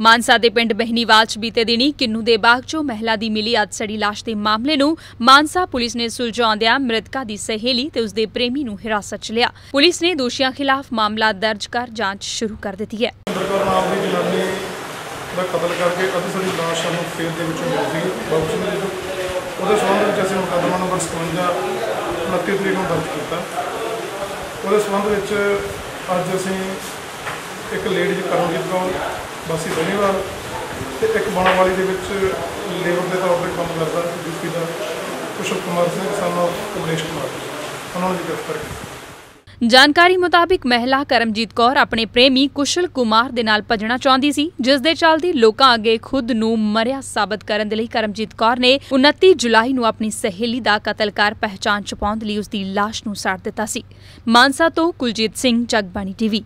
ਮਾਨਸਾ ਦੇ ਪਿੰਡ ਬਹਿਨੀਵਾਲ 'ਚ ਬੀਤੇ ਦਿਨੀ ਕਿੰਨੂ ਦੇ ਬਾਗ 'ਚੋਂ ਮਹਿਲਾ ਦੀ ਮਿਲੀ ਅਧਸੜੀ ਲਾਸ਼ ਦੇ ਮਾਮਲੇ ਨੂੰ ਮਾਨਸਾ ਪੁਲਿਸ ਨੇ ਸੁਲਝਾਉਂਦਿਆਂ ਮ੍ਰਿਤਕਾ ਦੀ ਸਹੇਲੀ ਤੇ ਉਸਦੇ ਪ੍ਰੇਮੀ ਨੂੰ ਹਿਰਾਸਤ 'ਚ ਲਿਆ। ਪੁਲਿਸ ਨੇ ਦੋਸ਼ੀਆਂ ਖਿਲਾਫ ਮਾਮਲਾ ਦਰਜ ਕਰ ਜਾਂਚ ਸ਼ੁਰੂ ਕਰ ਦਿੱਤੀ ਹੈ। ਅੰਦਰਕਰ ਨਾਮ ਦੀ ਜਨਾਨੀ ਦਾ ਕਤਲ ਕਰਕੇ ਅੱਧਸੜੀ ਲਾਸ਼ ਸਾਨੂੰ ਖੇਤ ਦੇ ਵਿੱਚੋਂ ਮਿਲੀ ਸੀ ਬਾਬੂ ਸਿੰਘ ਜੀ ਤੋਂ ਉਹਦੇ ਸੰਬੰਧ ਵਿੱਚ ਅਸੀਂ ਮੁਕੱਦਮਾ ਨੰਬਰ 57 29 ਤਰੀਕ ਨੂੰ ਦਰਜ ਕੀਤਾ। ਉਹਦੇ ਸੰਬੰਧ ਵਿੱਚ ਅੱਜ ਅਸੀਂ ਇੱਕ ਲੇਡੀ ਕਰਮਜੀਤ ਕੌਰ ਵਾਸੀ ਬਨੀਵਾਲ ਤੇ ਇੱਕ ਬਣਾਵਾਲੀ ਦੇ ਵਿੱਚ ਲੇਬਰ ਦੇ ਤੌਰ ਤੇ ਕੰਮ ਕਰਦਾ ਯੂਪੀ ਦਾ ਕੁਸ਼ਲ ਕੁਮਾਰ ਸਿੰਘ ਸਾਨੂੰ ਕਮਲੇਸ਼ ਕੁਮਾਰ। ਉਹਨਾਂ ਨੂੰ ਗ੍ਰਿਫਤਾਰ ਕੀਤਾ। ਜਾਣਕਾਰੀ ਮੁਤਾਬਿਕ ਮਹਿਲਾ ਕਰਮਜੀਤ ਕੌਰ ਆਪਣੇ ਪ੍ਰੇਮੀ ਕੁਸ਼ਲ ਕੁਮਾਰ ਦੇ ਨਾਲ ਭੱਜਣਾ ਚਾਹੁੰਦੀ ਸੀ, ਜਿਸ ਦੇ ਚਲਦੀ ਲੋਕਾਂ ਅੱਗੇ ਖੁਦ ਨੂੰ ਮਰਿਆ ਸਾਬਤ ਕਰਨ ਦੇ ਲਈ ਕਰਮਜੀਤ ਕੌਰ ਨੇ 29 ਜੁਲਾਈ ਨੂੰ ਆਪਣੀ ਸਹੇਲੀ ਦਾ ਕਤਲ ਕਰ ਪਹਿਚਾਣ ਛੁਪਾਉਣ ਲਈ ਉਸ ਦੀ ਲਾਸ਼ ਨੂੰ ਸਾੜ ਦਿੱਤਾ ਸੀ। ਮਾਨਸਾ ਤੋਂ ਕੁਲਜੀਤ ਸਿੰਘ, ਜਗਬਾਣੀ ਟੀਵੀ।